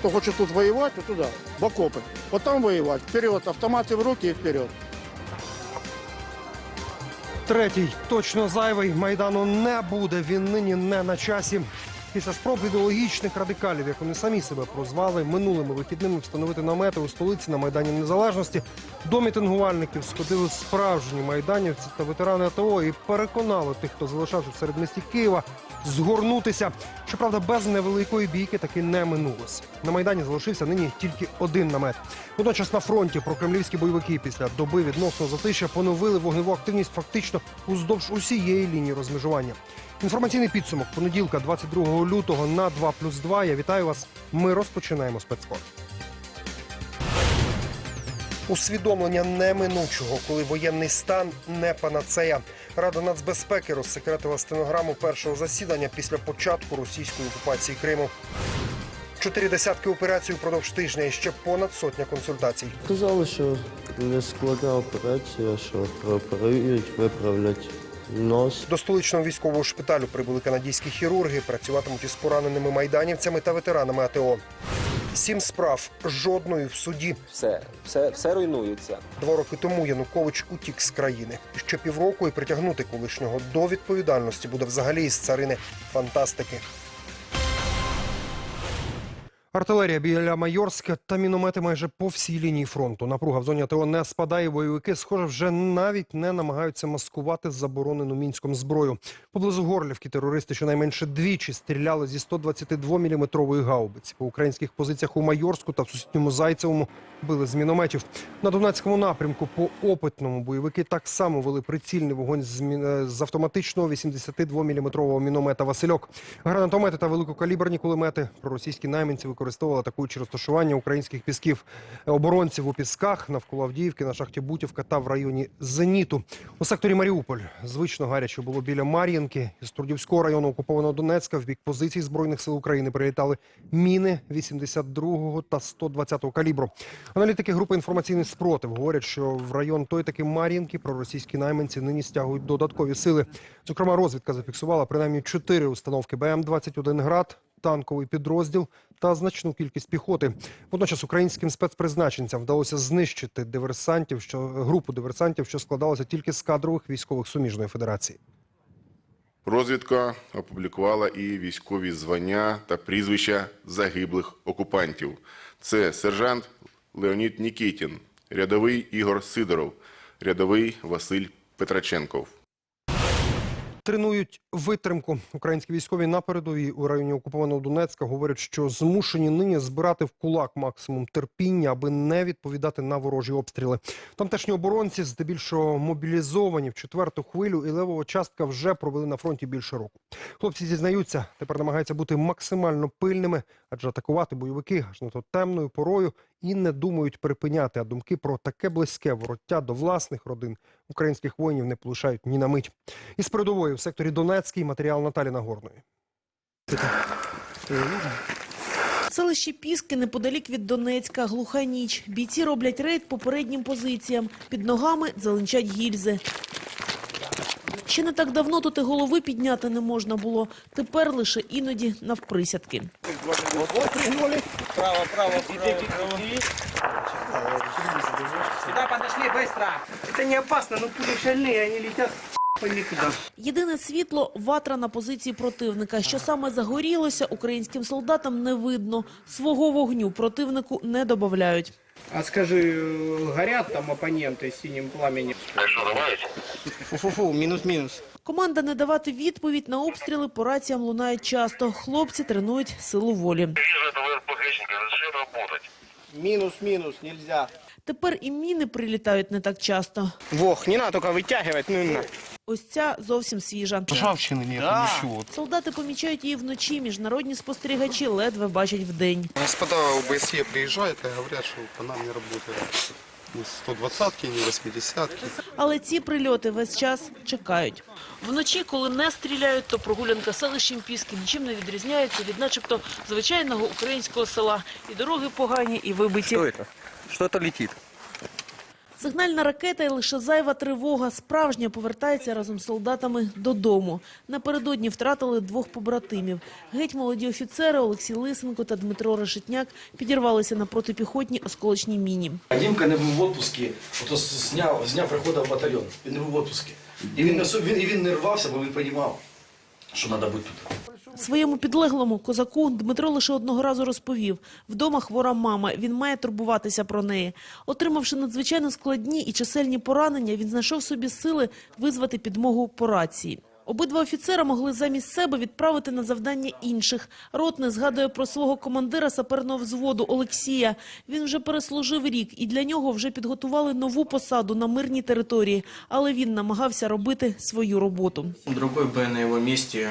Кто хочет тут воевать, то туда, в окопы. Вот там воевать, вперед, автоматы в руки и вперед. Третій точно зайвий майдану не буде. Він нині не на часі. Після спроб ідеологічних радикалів, як вони самі себе прозвали, минулими вихідними встановити намети у столиці на майдані Незалежності. До мітингувальників сходили справжні майданівці та ветерани АТО і переконали тих, хто залишався в середмісті Києва, згорнутися. Щоправда, без невеликої бійки таки не минулося. На майдані залишився нині тільки один намет. Водночас на фронті прокремлівські бойовики після доби відносного затища поновили вогневу активність фактично уздовж усієї лінії розмежування. Інформаційний підсумок понеділка, 22 лютого на 2 плюс 2. Я вітаю вас. Ми розпочинаємо спецкор. Усвідомлення неминучого, коли воєнний стан не панацея. Рада нацбезпеки розсекретила стенограму першого засідання після початку російської окупації Криму. Чотири десятки операцій упродовж тижня і ще понад сотня консультацій. Казали, що не складна операція, що прооперують, виправлять нос. До столичного військового шпиталю прибули канадійські хірурги, працюватимуть із пораненими майданівцями та ветеранами АТО. Сім справ жодної в суді. Все, все, все руйнується. Два роки тому Янукович утік з країни. Ще півроку і притягнути колишнього до відповідальності буде взагалі із царини фантастики. Артилерія біля Майорська та міномети майже по всій лінії фронту. Напруга в зоні АТО не спадає. Бойовики, схоже, вже навіть не намагаються маскувати заборонену мінськом зброю. Поблизу Горлівки терористи щонайменше двічі стріляли зі 122-мм гаубиці. По українських позиціях у Майорську та в сусідньому Зайцевому били з мінометів. На Донецькому напрямку по опитному бойовики так само вели прицільний вогонь з, мін- е, з автоматичного 82-мм міномета Васильок. Гранатомети та великокаліберні кулемети проросійські найманці використовували атакуючи розташування українських пісків оборонців у пісках навколо Авдіївки на шахті Бутівка та в районі Зеніту. У секторі Маріуполь звично гаряче було біля Мар'їнки. З Трудівського району окупованого Донецька в бік позицій збройних сил України прилітали міни 82-го та 120-го калібру. Аналітики групи інформаційний спротив говорять, що в район той таки Мар'їнки проросійські найманці нині стягують додаткові сили. Зокрема, розвідка зафіксувала принаймні чотири установки БМ-21 «Град», танковий підрозділ та значну кількість піхоти. Водночас українським спецпризначенцям вдалося знищити диверсантів, що групу диверсантів, що складалася тільки з кадрових військових суміжної федерації. Розвідка опублікувала і військові звання та прізвища загиблих окупантів. Це сержант Леонід Нікітін, рядовий Ігор Сидоров, рядовий Василь Петраченков. Тренують витримку. Українські військові на передовій у районі окупованого Донецька говорять, що змушені нині збирати в кулак максимум терпіння, аби не відповідати на ворожі обстріли. Тамтешні оборонці здебільшого мобілізовані в четверту хвилю, і левова частка вже провели на фронті більше року. Хлопці зізнаються, тепер намагаються бути максимально пильними, адже атакувати бойовики аж на то темною порою і не думають припиняти. А думки про таке близьке вороття до власних родин українських воїнів не полишають ні на мить. Із передової в секторі Донецький матеріал Наталі Нагорної. Селище Піски неподалік від Донецька, глуха ніч. Бійці роблять рейд по переднім позиціям. Під ногами залинчать гільзи. Ще не так давно тут і голови підняти не можна було. Тепер лише іноді навприсядки. Сюда подошли быстро. Это не опасно, но пули шальные, они летят пойми куда. Єдине світло – ватра на позиції противника. Що саме загорілося, українським солдатам не видно. Свого вогню противнику не додають. А скажи, э, горят там оппоненты синим пламенем? Фу-фу-фу, минус-минус. Команда не давати відповідь на обстріли по раціям лунає часто. Хлопці тренують силу волі. Минус-минус, нельзя. Тепер і міни прилітають не так часто. Вох, не надо только вытягивать, ну на. Ось ця зовсім свіжа. Ржавчины нет, ничего. Солдати помічають її вночі, міжнародні спостерігачі ледве бачать вдень. Господа ОБСЕ приезжают и говорят, что по нам не работают ни 120-ки, ни 80-ки. Але ці прильоти весь час чекають. Вночі, коли не стріляють, то прогулянка селищем Піски нічим не відрізняється від начебто звичайного українського села. І дороги погані, і вибиті. Что это? Что-то летит. Сигнальна ракета і лише зайва тривога. Справжня повертається разом з солдатами додому. Напередодні втратили двох побратимів. Геть молоді офіцери Олексій Лисенко та Дмитро Решетняк підірвалися на протипіхотній осколочній міні. Дімка не був в відпуску, ото з дня, з дня приходу в батальйон. Він не був в відпуску. І він, він, він не рвався, бо він розумів, що треба бути тут. Своєму підлеглому козаку Дмитро лише одного разу розповів. Вдома хвора мама, він має турбуватися про неї. Отримавши надзвичайно складні і чисельні поранення, він знайшов собі сили визвати підмогу по рації. Обидва офіцера могли замість себе відправити на завдання інших. Ротний згадує про свого командира саперного взводу Олексія. Він вже переслужив рік, і для нього вже підготували нову посаду на мирній території. Але він намагався робити свою роботу. Другой би на його місці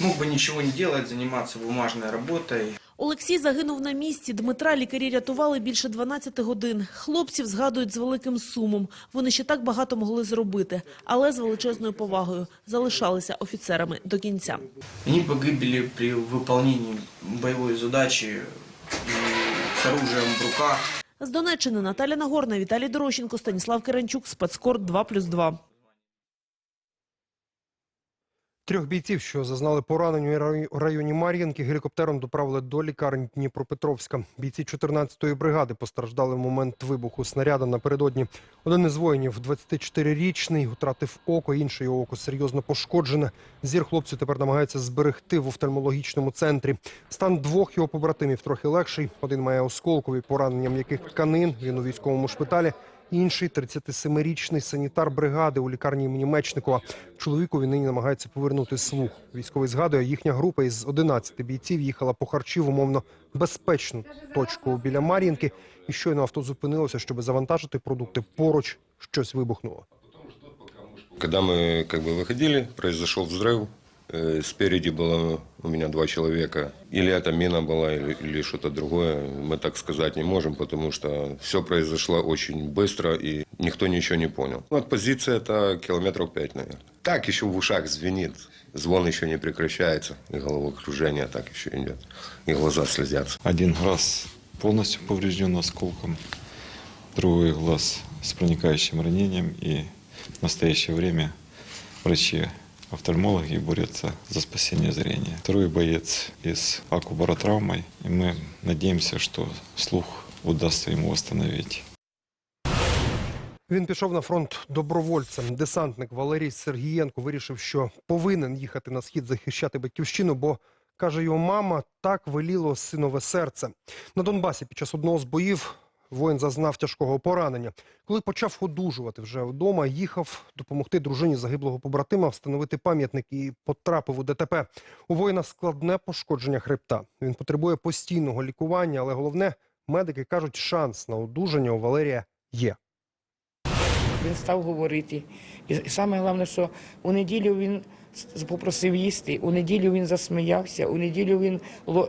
мог би нічого не робити, займатися бумажною работой. Олексій загинув на місці. Дмитра лікарі рятували більше 12 годин. Хлопців згадують з великим сумом. Вони ще так багато могли зробити, але з величезною повагою залишалися офіцерами до кінця. Они погибли при выполнении боевой задачи и с оружием в руках. З Донеччини Наталя Нагорна, Віталій Дорощенко, Станіслав Керенчук, Спецкор 2+,2. Трьох бійців, що зазнали поранень у районі Мар'їнки, гелікоптером доправили до лікарень Дніпропетровська. Бійці 14-ї бригади постраждали в момент вибуху снаряда напередодні. Один із воїнів, 24-річний, втратив око, інше його око серйозно пошкоджене. Зір хлопцю тепер намагаються зберегти в офтальмологічному центрі. Стан двох його побратимів трохи легший. Один має осколкові поранення м'яких тканин. Він у військовому шпиталі. Інший 37-річний санітар бригади у лікарні імені Мечникова. Чоловікові нині намагається повернути слух. Військовий згадує, їхня група із 11 бійців їхала по харчі в умовно безпечну точку біля Мар'їнки. І щойно авто зупинилося, щоб завантажити продукти. Поруч щось вибухнуло. Когда мы как бы выходили, произошел взрыв. Э, Спереди было у меня два человека. Или это мина была, или, или что-то другое. Мы так сказать не можем, потому что все произошло очень быстро, и никто ничего не понял. Вот позиция это километров пять, наверное. Так еще в ушах звенит. Звон еще не прекращается. И головокружение так еще идет. И глаза слезятся. Один глаз полностью поврежден осколком, другой глаз с проникающим ранением. И в настоящее время врачи-офтальмологи борются за спасение зрения. Второй боец из акубаротравмой. И мы надеемся, что слух удастся ему восстановить. Він пішов на фронт добровольцем. Десантник Валерій Сергієнко вирішив, що повинен їхати на схід захищати батьківщину, бо каже його мама, так веліло синове серце. На Донбасі під час одного з боїв воїн зазнав тяжкого поранення. Коли почав одужувати вже вдома, їхав допомогти дружині загиблого побратима встановити пам'ятник і потрапив у ДТП. У воїна складне пошкодження хребта. Він потребує постійного лікування, але головне, медики кажуть, шанс на одужання у Валерія є. Він став говорити. І саме головне, що у неділю він попросив їсти, у неділю він засміявся, у неділю він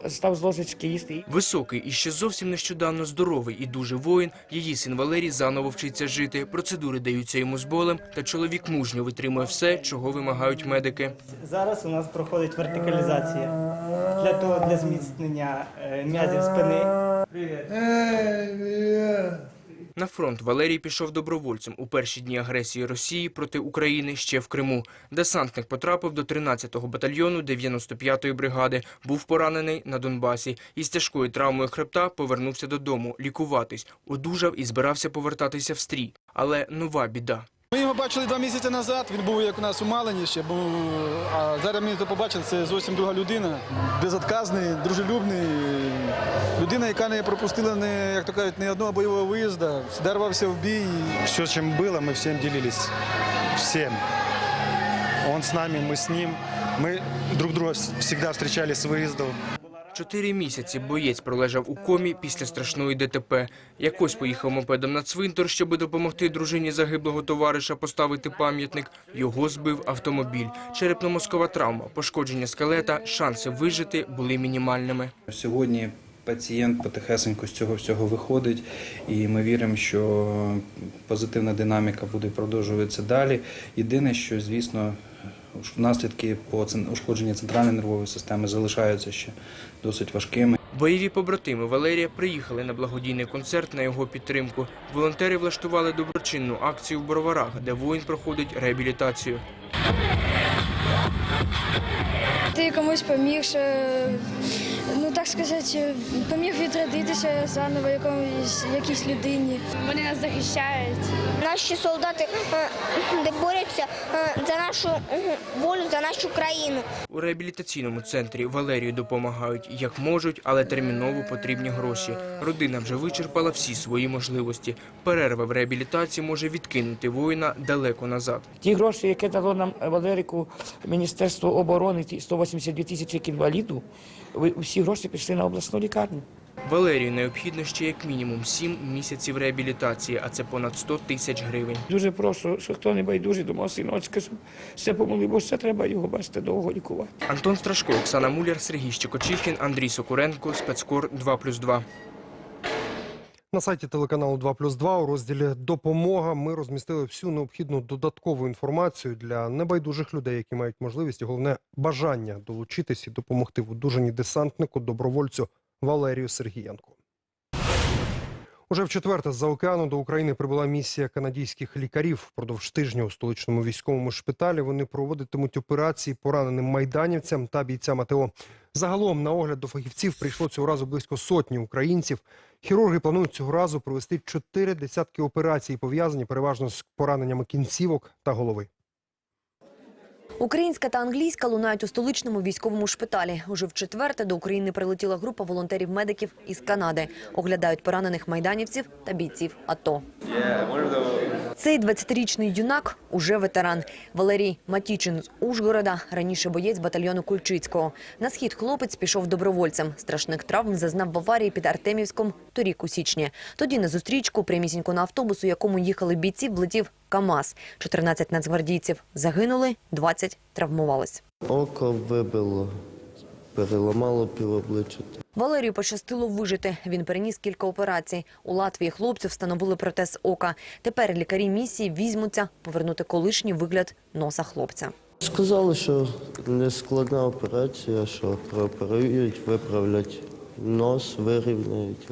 став з ложечки їсти. Високий і ще зовсім нещодавно здоровий і дуже воїн, її син Валерій заново вчиться жити. Процедури даються йому з болем, та чоловік мужньо витримує все, чого вимагають медики. Зараз у нас проходить вертикалізація для того, для зміцнення е, м'язів спини. На фронт Валерій пішов добровольцем у перші дні агресії Росії проти України ще в Криму. Десантник потрапив до 13-го батальйону 95-ї бригади. Був поранений на Донбасі. Із тяжкою травмою хребта повернувся додому лікуватись. Одужав і збирався повертатися в стрій. Але нова біда. Ми його бачили два місяці назад. Він був як у нас у Малині ще, був, а зараз ми його побачили, це зовсім друга людина. Безотказний, дружелюбний. Людина, яка не пропустила не, як то кажуть, ні одного бойового виїзду, здарвався в бій. Все, чем было, мы всем делились. Всем. Он с нами, мы с ним. Мы друг друга вс- всегда встречали с выездов. Чотири місяці боєць пролежав у комі після страшної ДТП. Якось поїхав мопедом на цвинтар, щоб допомогти дружині загиблого товариша поставити пам'ятник. Його збив автомобіль. Черепно-мозкова травма, пошкодження скелета, шанси вижити були мінімальними. Сьогодні пацієнт потихесенько з цього всього виходить, і ми віримо, що позитивна динаміка буде продовжуватися далі. Єдине, що, звісно, наслідки по ушкодженню центральної нервової системи залишаються ще досить важкими. Бойові побратими Валерія приїхали на благодійний концерт на його підтримку. Волонтери влаштували доброчинну акцію в Броварах, де воїн проходить реабілітацію. Ти комусь поміг, ще, сказати, поміг відродитися заново якомусь якійсь людині. Вони нас захищають. Наші солдати е, де борються е, за нашу е, волю, за нашу країну. У реабілітаційному центрі Валерію допомагають як можуть, але терміново потрібні гроші. Родина вже вичерпала всі свої можливості. Перерва в реабілітації може відкинути воїна далеко назад. Ті гроші, які дало нам Валерику Міністерство оборони, ті 182 тисячі інваліду, всі гроші пішли на обласну лікарню. Валерію необхідно ще як мінімум 7 місяців реабілітації, а це понад 100 тисяч гривень. Дуже прошу, що хто не байдужий до мого синочка, щоб все помогли, бо ще треба його, бачите, довго лікувати. Антон Страшко, Оксана Муляр, Сергій Щекочихін, Андрій Сокуренко, Спецкор 2+,2. На сайті телеканалу 2 плюс 2 у розділі Допомога ми розмістили всю необхідну додаткову інформацію для небайдужих людей, які мають можливість і головне бажання долучитись і допомогти в одужанні десантнику, добровольцю Валерію Сергієнку. Уже в четверте з-за океану до України прибула місія канадійських лікарів. Впродовж тижня у столичному військовому шпиталі вони проводитимуть операції пораненим майданівцям та бійцям АТО. Загалом на огляд до фахівців прийшло цього разу близько сотні українців. Хірурги планують цього разу провести чотири десятки операцій, пов'язані переважно з пораненнями кінцівок та голови. Українська та англійська лунають у столичному військовому шпиталі. Уже в четверте до України прилетіла група волонтерів-медиків із Канади. Оглядають поранених майданівців та бійців АТО. Цей 20-річний юнак уже ветеран. Валерій Матічин з Ужгорода, раніше боєць батальйону Кульчицького. На схід хлопець пішов добровольцем. Страшних травм зазнав в аварії під Артемівськом торік у січні. Тоді на зустрічку, прямісінько на автобус, у якому їхали бійці, влетів КАМАЗ. 14 нацгвардійців загинули, 20 травмувались. Око вибило, переламало півобличчя. Валерію пощастило вижити. Він переніс кілька операцій. У Латвії хлопцю встановили протез ока. Тепер лікарі місії візьмуться повернути колишній вигляд носа хлопця. Сказали, що не складна операція, що прооперують, виправлять нос, вирівняють.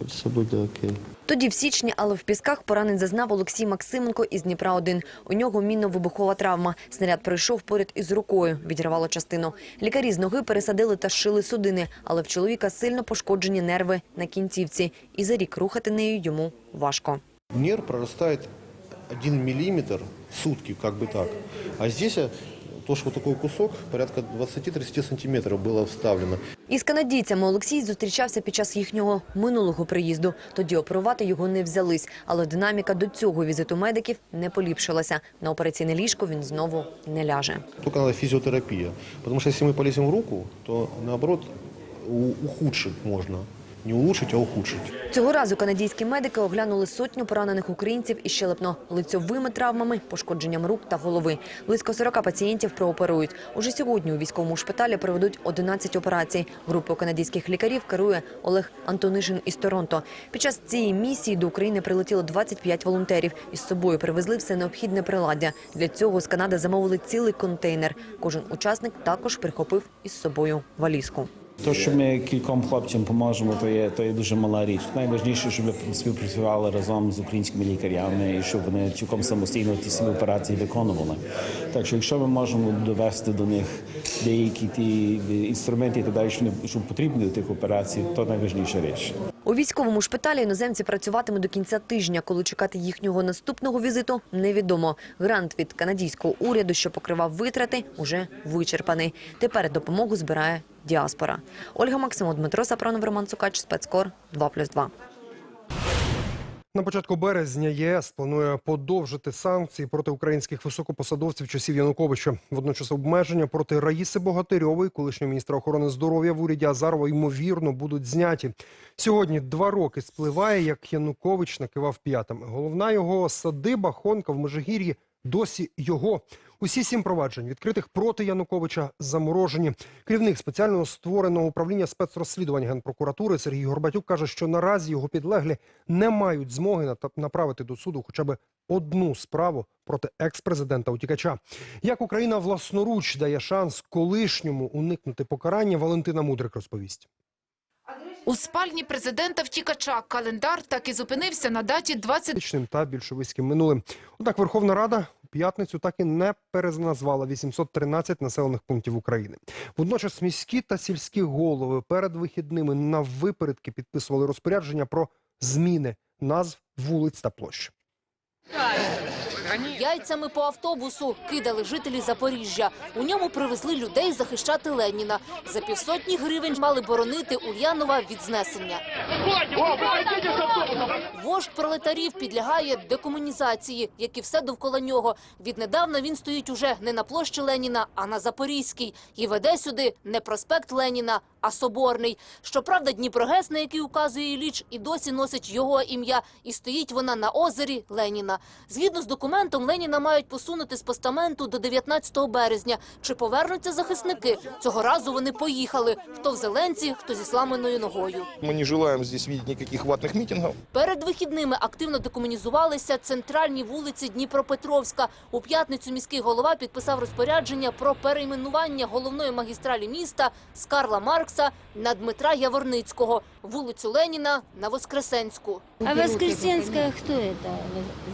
Все буде окей. Тоді в січні, але в пісках поранень зазнав Олексій Максименко із Дніпра 1 У нього мінно-вибухова травма. Снаряд пройшов поряд із рукою, відірвало частину. Лікарі з ноги пересадили та зшили судини, але в чоловіка сильно пошкоджені нерви на кінцівці. І за рік рухати нею йому важко. Нерв прорастает 1 миллиметр в сутки, как бы так. А здесь э, то, что вот такой кусок, порядка 20-30 сантиметров было вставлено. Із канадійцями Олексій зустрічався під час їхнього минулого приїзду. Тоді оперувати його не взялись, але динаміка до цього візиту медиків не поліпшилася. На операційне ліжко він знову не ляже. Только надо физиотерапия. Потому что если мы полезем в руку, то наоборот у- ухудшить можно. Не улучшить, а ухудшить. Цього разу канадійські медики оглянули сотню поранених українців із щелепно-лицьовими травмами, пошкодженням рук та голови. Близько 40 пацієнтів прооперують. Уже сьогодні у військовому шпиталі проведуть 11 операцій. Групою канадійських лікарів керує Олег Антонишин із Торонто. Під час цієї місії до України прилетіло 25 волонтерів. Із собою привезли все необхідне приладдя. Для цього з Канади замовили цілий контейнер. Кожен учасник також прихопив із собою валізку. То, що ми кільком хлопцям поможемо, то є, то є дуже мала річ. Найважніше, щоб ми співпрацювали разом з українськими лікарями і щоб вони цілком самостійно ті самі операції виконували. Так що, якщо ми можемо довести до них деякі ті інструменти і так далі, що потрібні до тих операцій, то найважніша річ. У військовому шпиталі іноземці працюватимуть до кінця тижня. Коли чекати їхнього наступного візиту, невідомо. Грант від канадійського уряду, що покривав витрати, уже вичерпаний. Тепер допомогу збирає діаспора. Ольга Максимов, Дмитро Сапронов, Роман Цукач, Спецкор 2+,2. На початку березня ЄС планує подовжити санкції проти українських високопосадовців часів Януковича. Водночас обмеження проти Раїси Богатирьової, колишнього міністра охорони здоров'я в уряді Азарова, ймовірно, будуть зняті. Сьогодні два роки спливає, як Янукович накивав п'ятами. Головна його садиба Хонка в Межигір'ї досі його. Усі сім проваджень, відкритих проти Януковича, заморожені. Керівник спеціального створеного управління спецрозслідувань Генпрокуратури Сергій Горбатюк каже, що наразі його підлеглі не мають змоги направити до суду хоча б одну справу проти екс-президента утікача. Як Україна власноруч дає шанс колишньому уникнути покарання, Валентина Мудрик розповість. У спальні президента втікача календар так і зупинився на даті 20 та більшовицьким минулим. Однак Верховна Рада п'ятницю так і не переназвала 813 населених пунктів України. Водночас міські та сільські голови перед вихідними на випередки підписували розпорядження про зміни назв вулиць та площ. Яйцями по автобусу кидали жителі Запоріжжя. У ньому привезли людей захищати Леніна. За півсотні гривень мали боронити Ульянова від знесення. Вождь пролетарів підлягає декомунізації, як і все довкола нього. Віднедавна він стоїть уже не на площі Леніна, а на Запорізькій. І веде сюди не проспект Леніна, а Соборний. Щоправда, Дніпрогес, на який указує Ілліч, і досі носить його ім'я. І стоїть вона на озері Леніна. Згідно з документом, Леніна мають посунути з постаменту до 19 березня. Чи повернуться захисники? Цього разу вони поїхали. Хто в зеленці, хто зі сламаною ногою. Мы не желаем здесь видеть никаких ватных митингов. Перед вихідними активно декомунізувалися центральні вулиці Дніпропетровська. У п'ятницю міський голова підписав розпорядження про перейменування головної магістралі міста з Карла Маркса на Дмитра Яворницького, вулицю Леніна на Воскресенську. А Воскресенская кто это?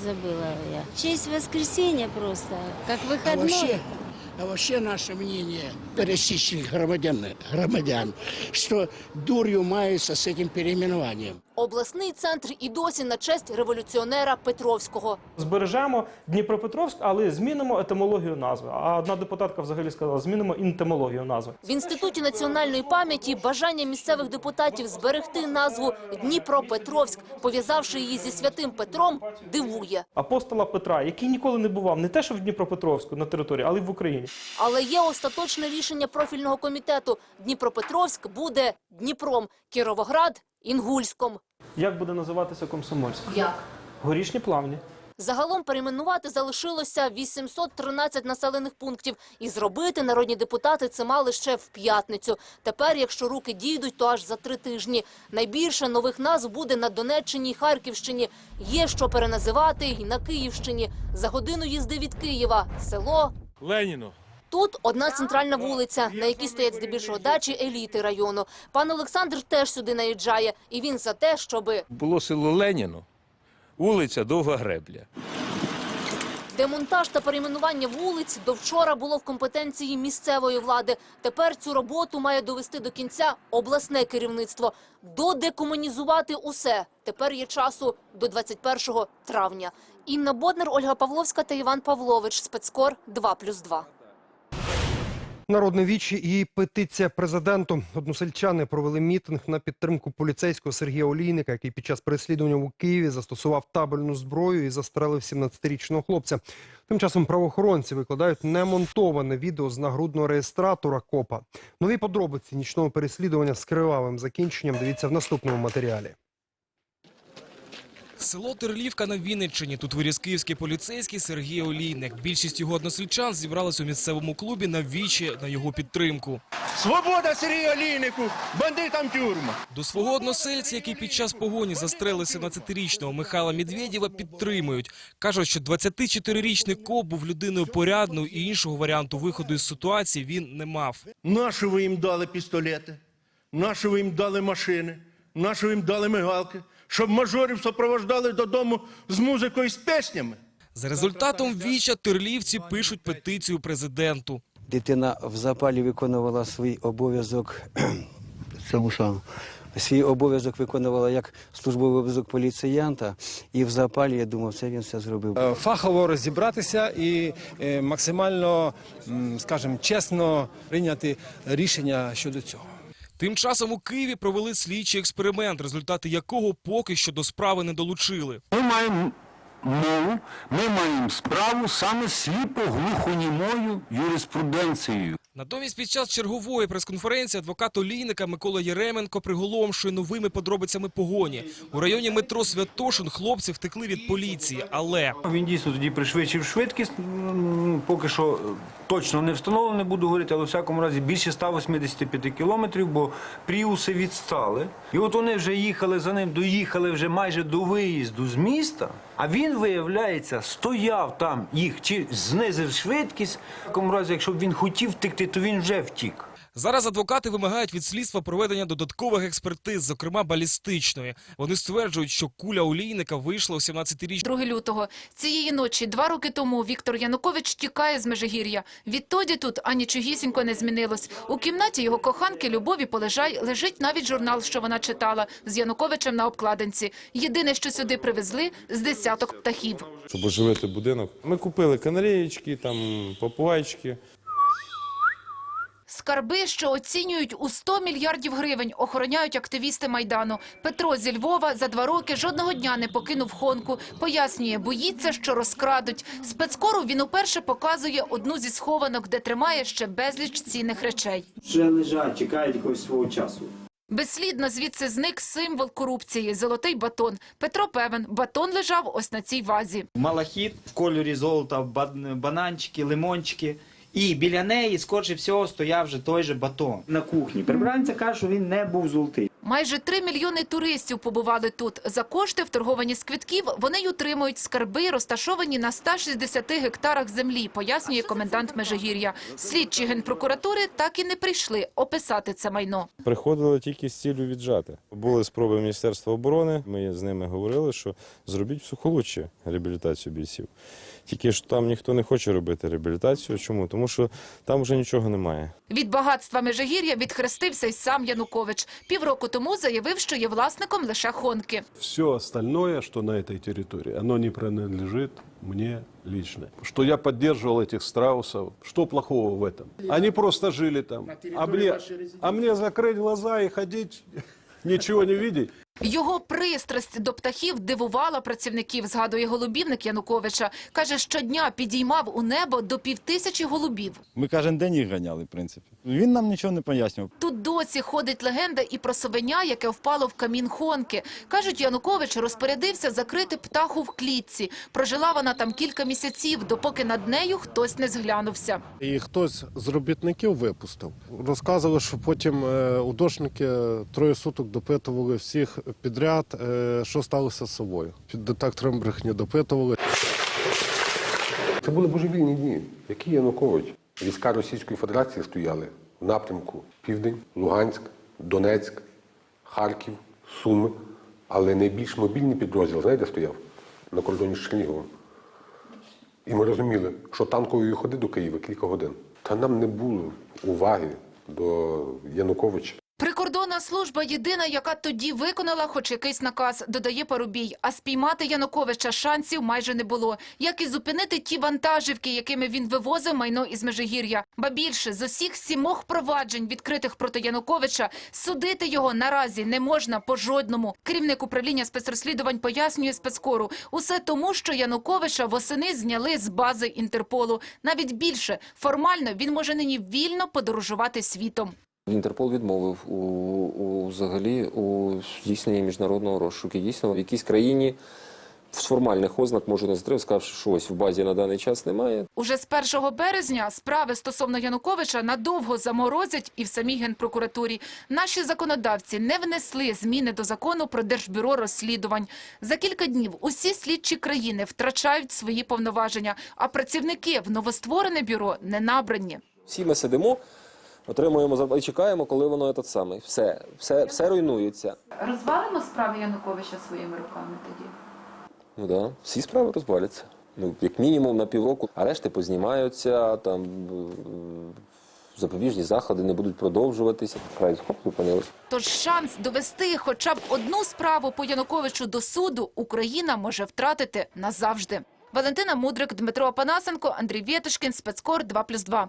Забыла я. В воскресенье просто, как А вообще, а вообще наше мнение пересечных громадян, громадян, что дурью маются с этим переименованием. Обласний центр і досі на честь революціонера Петровського. Збережемо Дніпропетровськ, але змінимо етимологію назви. А одна депутатка взагалі сказала, змінимо інтимологію назви. В інституті національної пам'яті бажання місцевих депутатів зберегти назву Дніпропетровськ, пов'язавши її зі святим Петром, дивує. Апостола Петра, який ніколи не бував не те, що в Дніпропетровську на території, але й в Україні. Але є остаточне рішення профільного комітету. Дніпропетровськ буде Дніпром, Кіровоград – Інгульськом. Як буде називатися Комсомольськ? Як? Горішні плавні. Загалом перейменувати залишилося 813 населених пунктів. І зробити народні депутати це мали ще в п'ятницю. Тепер, якщо руки дійдуть, то аж за три тижні. Найбільше нових назв буде на Донеччині і Харківщині. Є що переназивати і на Київщині. За годину їзди від Києва – село Леніну. Тут одна центральна вулиця, на якій стоять здебільшого дачі еліти району. Пан Олександр теж сюди наїжджає, і він за те, щоби Було село Леніну, вулиця Довга Гребля. демонтаж та перейменування вулиць до вчора було в компетенції місцевої влади. Тепер цю роботу має довести до кінця обласне керівництво. Додекомунізувати усе. Тепер є часу до 21 травня. Інна Боднер, Ольга Павловська та Іван Павлович. Спецкор 2+,2. Народне вічі і петиція президенту. Односельчани провели мітинг на підтримку поліцейського Сергія Олійника, який під час переслідування у Києві застосував табельну зброю і застрелив 17-річного хлопця. Тим часом правоохоронці викладають немонтоване відео з нагрудного реєстратора КОПа. Нові подробиці нічного переслідування з кривавим закінченням дивіться в наступному матеріалі. Село Терлівка на Вінниччині. Тут виріс київський поліцейський Сергій Олійник. Більшість його односельчан зібралась у місцевому клубі на вічі на його підтримку. Свобода Сергію Олійнику, бандитам тюрма. До свого односельця, який під час погоні застрелив 17-річного Михайла Медведєва, підтримують. Кажуть, що 24-річний коп був людиною порядною і іншого варіанту виходу із ситуації він не мав. Нащо ви їм дали пістолети? Нащо ви їм дали машини? Нащо ви їм дали мигалки? Щоб мажорів супроводжали додому з музикою і з піснями? За результатом віча терлівці пишуть петицію президенту. Дитина в запалі виконувала свій обов'язок. Цьому самому. Свій обов'язок виконувала як службовий обов'язок поліціянта, і в запалі, я думав, це він все зробив. Е, Фахово розібратися і е, максимально, скажімо, чесно прийняти рішення щодо цього. Тим часом у Києві провели слідчий експеримент, результати якого поки що до справи не долучили. Ми маємо мову, ми маємо справу саме сліпо-глухонімою юриспруденцією. Натомість під час чергової прес-конференції адвокат Олійника Микола Єременко приголомшує новими подробицями погоні. У районі метро Святошин хлопці втекли від поліції, але Він дійсно тоді пришвидшив швидкість, поки що точно не встановлено, не буду говорити, але в всякому разі більше 185 кілометрів, бо пріуси відстали. І от вони вже їхали за ним, доїхали вже майже до виїзду з міста, а він, виявляється, стояв там, їх чи знизив швидкість. В такому разі, якщо б він хотів втекти, то він вже втік. Зараз адвокати вимагають від слідства проведення додаткових експертиз, зокрема балістичної. Вони стверджують, що куля олійника вийшла у 17-річного 2 лютого. Цієї ночі, два роки тому, Віктор Янукович тікає з Межигір'я. Відтоді тут анічогісінько не змінилось. У кімнаті його коханки Любові Полежай лежить навіть журнал, що вона читала, з Януковичем на обкладинці. Єдине, що сюди привезли, з десяток птахів. щоб оживити будинок. Ми купили канареєчки, там попугайчики. Скарби, що оцінюють у 100 мільярдів гривень, охороняють активісти Майдану. Петро зі Львова за два роки жодного дня не покинув Хонку. Пояснює, боїться, що розкрадуть. Спецкору він уперше показує одну зі схованок, де тримає ще безліч цінних речей. Ще лежать, чекають якогось свого часу. Безслідно звідси зник символ корупції – золотий батон. Петро певен, батон лежав ось на цій вазі. Малахіт в кольорі золота, бан- бананчики, лимончики. І біля неї, скорше всього, стояв вже той же батон. На кухні. Прибранця каже, що він не був золотий. Майже 3 мільйони туристів побували тут. За кошти, вторговані з квитків, вони й утримують скарби, розташовані на 160 гектарах землі, пояснює комендант Межигір'я. Слідчі Генпрокуратури так і не прийшли описати це майно. Приходили тільки з ціллю віджати. Були спроби Міністерства оборони. Ми з ними говорили, що зробіть в Сухолуччі реабілітацію бійців. Тільки ж там ніхто не хоче робити реабілітацію. Чому? Тому що там вже нічого немає. Від багатства Межигір'я відхрестився й сам Янукович. Півроку тому заявив, що є власником лише Хонки. Все остальное, что на этой территории, оно не принадлежит мне лично. Что я поддерживал этих страусов, что плохого в этом? Они просто жили там. А мне, а мне закрыть глаза и ходить, ничего не видеть? Його пристрасть до птахів дивувала працівників, згадує голубівник Януковича. Каже, щодня підіймав у небо до півтисячі голубів. Ми кожен день їх ганяли, в принципі. Він нам нічого не пояснював. Тут досі ходить легенда і про совеня, яке впало в камін Хонки. Кажуть, Янукович розпорядився закрити птаху в клітці. Прожила вона там кілька місяців, допоки над нею хтось не зглянувся. І хтось з робітників випустив. Розказували, що потім е, удошники троє суток допитували всіх підряд, е, що сталося з собою. Під детектором брехні допитували. Це були божевільні дні. Які Янукович? Війська Російської Федерації стояли в напрямку Південь, Луганськ, Донецьк, Харків, Суми. Але найбільш мобільний підрозділ, знаєте, стояв на кордоні з Черніговом. І ми розуміли, що танкової ходи до Києва кілька годин. Та нам не було уваги до Януковича. Прикордонна служба єдина, яка тоді виконала хоч якийсь наказ, додає Парубій. А спіймати Януковича шансів майже не було. Як і зупинити ті вантажівки, якими він вивозив майно із Межигір'я. Ба більше, з усіх сімох проваджень, відкритих проти Януковича, судити його наразі не можна по жодному. Керівник управління спецрозслідувань пояснює спецкору. Усе тому, що Януковича восени зняли з бази Інтерполу. Навіть більше, формально він може нині вільно подорожувати світом. Інтерпол відмовив у, у взагалі у здійсненні міжнародного розшуку. Дійсно, в якійсь країні з формальних ознак може не затримати, сказавши, що ось в базі на даний час немає. Уже з 1 березня справи стосовно Януковича надовго заморозять і в самій Генпрокуратурі. Наші законодавці не внесли зміни до закону про Держбюро розслідувань. За кілька днів усі слідчі країни втрачають свої повноваження, а працівники в новостворене бюро не набрані. Всі ми сидимо, отримуємо зарплату і чекаємо, коли воно те саме. Все, все, все руйнується. Розвалимо справи Януковича своїми руками тоді. Ну да, всі справи розваляться. Ну, як мінімум на півроку арешти познімаються, там е, запобіжні заходи не будуть продовжуватися. Край хоп, зупинилось. Тож шанс довести хоча б одну справу по Януковичу до суду Україна може втратити назавжди. Валентина Мудрик, Дмитро Апанасенко, Андрій Вєтушкін, Спецкор 2+,2.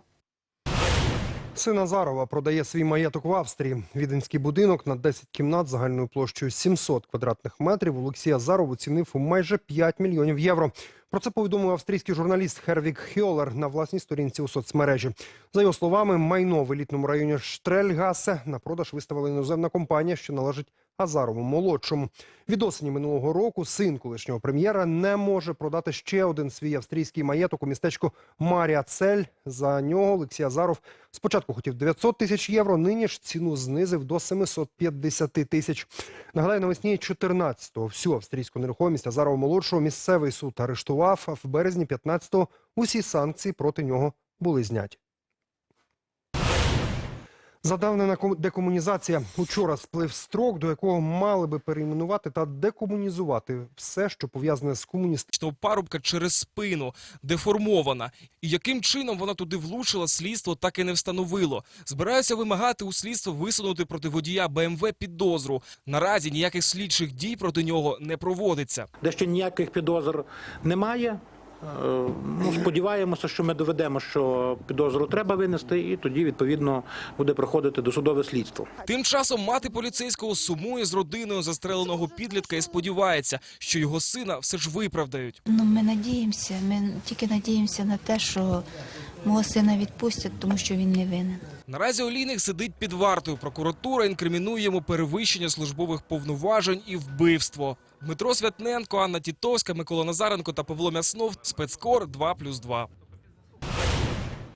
Син Азарова продає свій маєток в Австрії. Віденський будинок на 10 кімнат загальною площею 700 квадратних метрів Олексій Азаров оцінив у майже 5 мільйонів євро. Про це повідомив австрійський журналіст Хервік Хьолер на власній сторінці у соцмережі. За його словами, майно в елітному районі Штрельгасе на продаж виставила іноземна компанія, що належить Азарову молодшому. Від осені минулого року син колишнього прем'єра не може продати ще один свій австрійський маєток у містечку Марія Цель. За нього Олексій Азаров спочатку хотів 900 тисяч євро. Нині ж ціну знизив до 750 тисяч. Нагадаю, навесні 14-го всю австрійську нерухомість Азарова молодшого місцевий суд арештував. А в березні 15-го усі санкції проти нього були зняті. Задавнена ком- декомунізація. Учора сплив строк, до якого мали би перейменувати та декомунізувати все, що пов'язане з комуністичним. парубка через спину, деформована. І яким чином вона туди влучила, слідство так і не встановило. Збираються вимагати у слідство висунути проти водія БМВ підозру. Наразі ніяких слідчих дій проти нього не проводиться. Дещо ніяких підозр немає. Е, Ну, сподіваємося, що ми доведемо, що підозру треба винести, і тоді відповідно буде проходити досудове слідство. Тим часом мати поліцейського сумує з родиною застреленого підлітка і сподівається, що його сина все ж виправдають. Ну, ми надіємося, ми тільки надіємося на те, що мого сина відпустять, тому що він не винен. Наразі Олійник сидить під вартою. Прокуратура інкримінує йому перевищення службових повноважень і вбивство. Дмитро Святненко, Анна Тітовська, Микола Назаренко та Павло Мяснов. Спецкор 2+,2.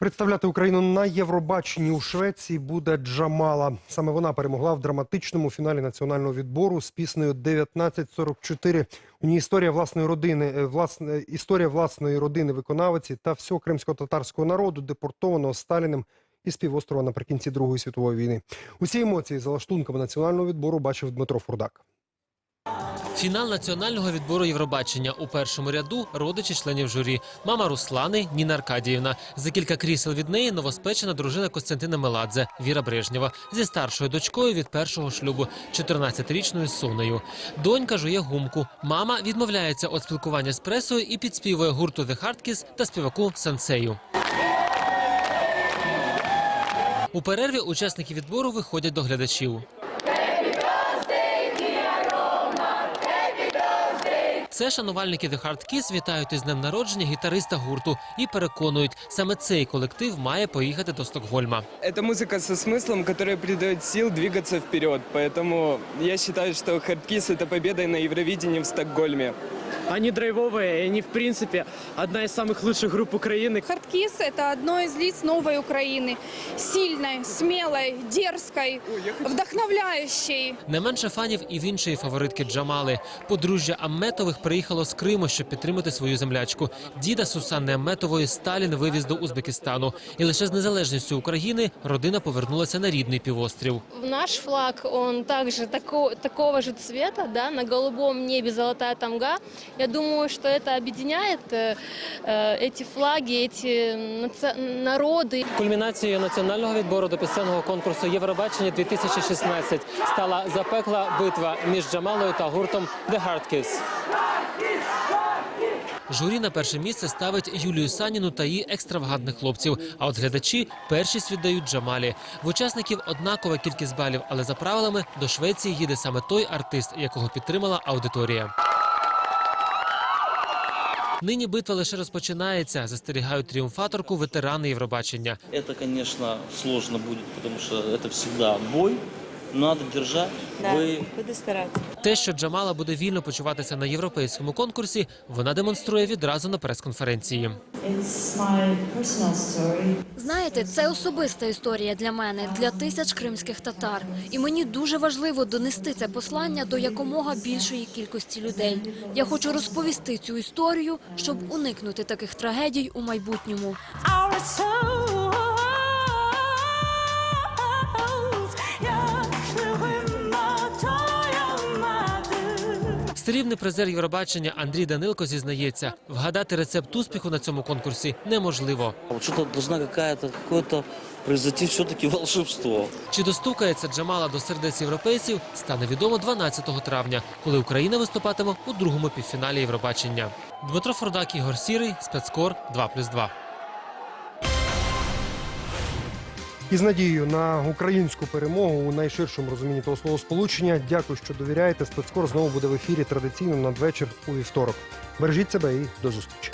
Представляти Україну на Євробаченні у Швеції буде Джамала. Саме вона перемогла в драматичному фіналі національного відбору з піснею «1944». У ній історія власної родини, е, власне історія власної родини виконавиці та всього кримсько-татарського народу, депортованого Сталіним із півострова наприкінці Другої світової війни. Усі емоції за лаштунками національного відбору бачив Дмитро Фурдак. Фінал національного відбору Євробачення у першому ряду родичі членів журі. Мама Руслани Ніна Аркадіївна. За кілька крісел від неї новоспечена дружина Костянтина Меладзе Віра Брежнєва зі старшою дочкою від першого шлюбу, 14-річною Сонею. Донька жує гумку. Мама відмовляється від спілкування з пресою і підспівує гурту The Hardkiss та співаку Сансею. У перерві учасники відбору виходять до глядачів. Це шанувальники The Hard Kiss вітають із днем народження гітариста гурту і переконують, саме цей колектив має поїхати до Стокгольма. Это музыка со смыслом, которая придает сил двигаться вперед. Поэтому я считаю, что Хардкис это победа на Евровидении в Стокгольме. Они драйвовые, и они, в принципе, одна из самых лучших групп Украины. Хардкис – это одно из лиц новой Украины. Сильной, смелой, дерзкой, вдохновляющей. Не менше фанів і в іншої фаворитки Джамали. Подружжя Амметових приїхало з Криму, щоб підтримати свою землячку. Діда Сусанни Амметової Сталін вивіз до Узбекистану. І лише з незалежністю України родина повернулася на рідний півострів. Наш флаг, он также тако, такого же цвета, да, на голубом небе золотая тамга. Я думаю, что это объединяет э, э, эти флаги, эти наци- народы. Кульмінацією національного відбору до пісенного конкурсу Євробачення 2016 стала запекла битва між Джамалою та гуртом The Hard Kiss. Журі на перше місце ставить Юлію Саніну та її екстравагантних хлопців. А от глядачі першість віддають Джамалі. В учасників однакова кількість балів, але за правилами до Швеції їде саме той артист, якого підтримала аудиторія. Нині битва лише розпочинається. Застерігають тріумфаторку ветерани Євробачення. Это, конечно, сложно будет, потому что это всегда бой. Надо держать. Вы буду стараться. Те, що Джамала буде вільно почуватися на європейському конкурсі, вона демонструє відразу на прес-конференції. Знаєте, це особиста історія для мене, для тисяч кримських татар. І мені дуже важливо донести це послання до якомога більшої кількості людей. Я хочу розповісти цю історію, щоб уникнути таких трагедій у майбутньому. Срібний призер Євробачення Андрій Данилко зізнається, вгадати рецепт успіху на цьому конкурсі неможливо. какая-то какое-то произойти все-таки волшебство. Чи достукається Джамала до сердець європейців, стане відомо 12 травня, коли Україна виступатиме у другому півфіналі Євробачення. Дмитро Фордак, Ігор Сірий, спецкор 2+,2. Із надією на українську перемогу у найширшому розумінні того слова сполучення. Дякую, що довіряєте. Спецкор знову буде в ефірі традиційно надвечір у вівторок. Бережіть себе і до зустрічі.